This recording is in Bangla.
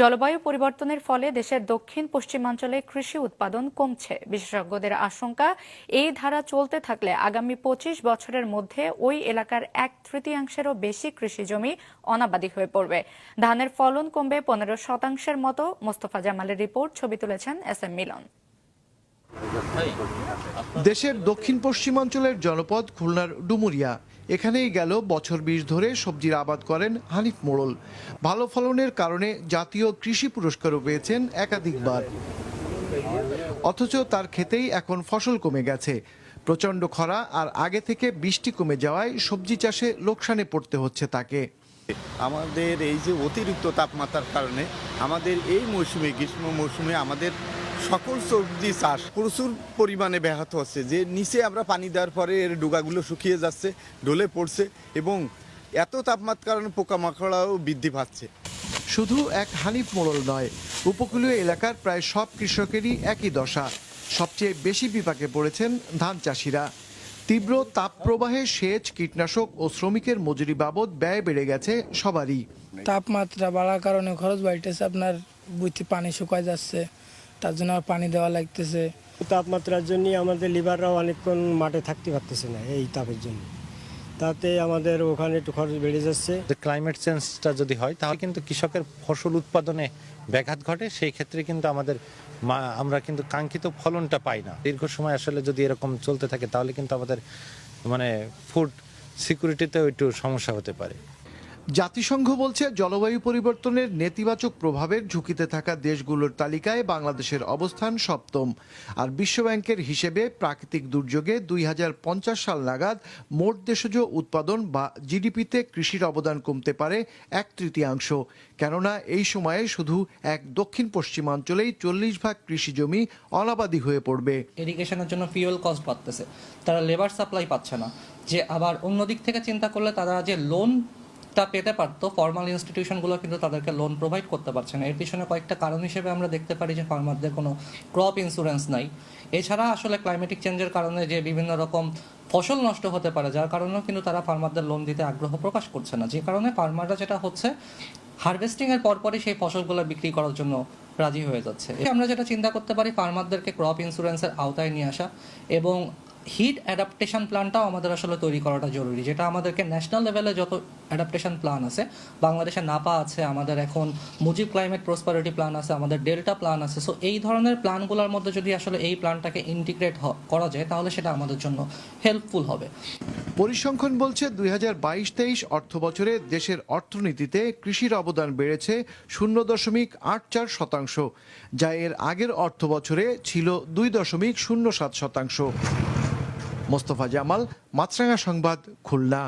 জলবায়ু পরিবর্তনের ফলে দেশের দক্ষিণ পশ্চিমাঞ্চলে কৃষি উৎপাদন কমছে। বিশেষজ্ঞদের আশঙ্কা, এই ধারা চলতে থাকলে আগামী পঁচিশ বছরের মধ্যে ওই এলাকার এক তৃতীয়াংশেরও বেশি কৃষি জমি অনাবাদি হয়ে পড়বে। ধানের ফলন কমবে পনেরো শতাংশের মতো, মোস্তফা জামালের রিপোর্ট, ছবি তুলেছেন এস এম মিলন। দেশের দক্ষিণ পশ্চিমাঞ্চলের জনপদ খুলনার ডুমুরিয়া। এখানেই গেল বছর বিশ ধরে সবজির আবাদ করেন হানিফ মোড়ল। ভালো ফলনের কারণে জাতীয় কৃষি পুরস্কারও পেয়েছেন একাধিকবার। অথচ তার ক্ষেতেই এখন ফসল কমে গেছে। প্রচণ্ড খরা আর আগে থেকে বৃষ্টি কমে যাওয়ায় সবজি চাষে লোকসানে পড়তে হচ্ছে তাকে। আমাদের এই যে অতিরিক্ত তাপমাত্রার কারণে আমাদের এই মৌসুমে, গ্রীষ্ম মৌসুমে আমাদের সকল সবজি চাষ প্রচুর পরিমাণে ব্যাহত হচ্ছে। যে নিচে আমরা পানি দেওয়ার পরে এর ডোগাগুলো শুকিয়ে যাচ্ছে ঢলে পড়ছে এবং এত তাপমাত্রার কারণে পোকামাকড়াও বৃদ্ধি পাচ্ছে। শুধু এক হানিফ মোড়ল নয় উপকূলীয় এলাকার প্রায় সব কৃষকেরই একই দশা। সবচেয়ে বেশি বিপাকে পড়েছেন ধান চাষিরা। তীব্র তাপপ্রবাহে সেচ কীটনাশক ও শ্রমিকের মজুরি বাবদ ব্যয় বেড়ে গেছে সবারই। তাপমাত্রা বাড়ার কারণে খরচ বাড়তেছে আপনার বুঝতে পানি শুকায় যাচ্ছে। তার জন্য আর পানি দেওয়া লাগতেছে। তাপমাত্রার জন্য আমাদের লিভাররাও অনেকক্ষণ মাঠে থাকতে পারতেছে না এই তাপের জন্য। তাতে আমাদের ওখানে একটু খরচ বেড়ে যাচ্ছে। ক্লাইমেট চেঞ্জটা যদি হয় তাহলে কিন্তু কৃষকের ফসল উৎপাদনে ব্যাঘাত ঘটে। সেই ক্ষেত্রে কিন্তু আমাদের মা- আমরা কিন্তু কাঙ্ক্ষিত ফলনটা পাই না। দীর্ঘ সময় আসলে যদি এরকম চলতে থাকে তাহলে কিন্তু আমাদের মানে ফুড সিকিউরিটিতেও একটু সমস্যা হতে পারে। জাতিসংঘ বলছে জলবায়ু পরিবর্তনের নেতিবাচক প্রভাবের ঝুঁকিতে থাকা দেশগুলোর তালিকায় বাংলাদেশের অবস্থান সপ্তম। আর বিশ্বব্যাংকের হিসেবে প্রাকৃতিক দুর্যোগে দুই হাজার পঞ্চাশ সাল নাগাদ মোট দেশজ উৎপাদন বা জিডিপিতে কৃষির অবদান কমতে পারে এক তৃতীয়াংশ। কেননা এই সময়ে শুধু এক দক্ষিণ পশ্চিমাঞ্চলেই চল্লিশ ভাগ কৃষি জমি অনাবাদি হয়ে পড়বে। ইরিগেশনের জন্য ফিউয়েল কস্ট বাড়তেছে। তারা লেবার সাপ্লাই পাচ্ছে না। যে আবার অন্য দিক থেকে চিন্তা করলে তারা যে লোনটা পেতে পারতো। ফর্মাল ইনস্টিটিউশনগুলো কিন্তু তাদেরকে লোন প্রোভাইড করতে পারছে না। এর পিছনে কয়েকটা কারণ হিসেবে আমরা দেখতে পারি যে ফার্মারদের কোনো ক্রপ ইন্স্যুরেন্স নাই। এছাড়া আসলে ক্লাইমেটিক চেঞ্জের কারণে যে বিভিন্ন রকম ফসল নষ্ট হতে পারে, যার কারণেও কিন্তু তারা ফার্মারদের লোন দিতে আগ্রহ প্রকাশ করছে না। যে কারণে ফার্মাররা যেটা হচ্ছে হারভেস্টিং এর পরপরই সেই ফসলগুলো বিক্রি করার জন্য রাজি হয়ে যাচ্ছে। আমরা যেটা চিন্তা করতে পারি ফার্মারদেরকে ক্রপ ইন্স্যুরেন্সের আওতায় নিয়ে আসা এবং হিট অ্যাডাপ্টেশন প্ল্যানটাও আমাদের আসলে তৈরি করাটা জরুরি, যেটা আমাদেরকে ন্যাশনাল লেভেলে যত অ্যাডাপ্টেশন প্ল্যান আছে, বাংলাদেশে নাপা আছে, আমাদের এখন মুজিব ক্লাইমেট প্রসপারিটি প্ল্যান আছে, আমাদের ডেল্টা প্ল্যান আছে সো এই ধরনের প্ল্যানগুলোর মধ্যে যদি আসলে এই প্ল্যানটাকে ইন্টিগ্রেট করা যায়, তাহলে সেটা আমাদের জন্য হেল্পফুল হবে। পরিসংখ্যান বলছে দুই হাজার বাইশ তেইশ অর্থ বছরে দেশের অর্থনীতিতে কৃষির অবদান বেড়েছে শূন্য দশমিক আট চার শতাংশ, যা এর আগের অর্থ বছরে ছিল দুই দশমিক শূন্য সাত শতাংশ। মোস্তফা জামাল মাছরাঙা সংবাদ খুলনা।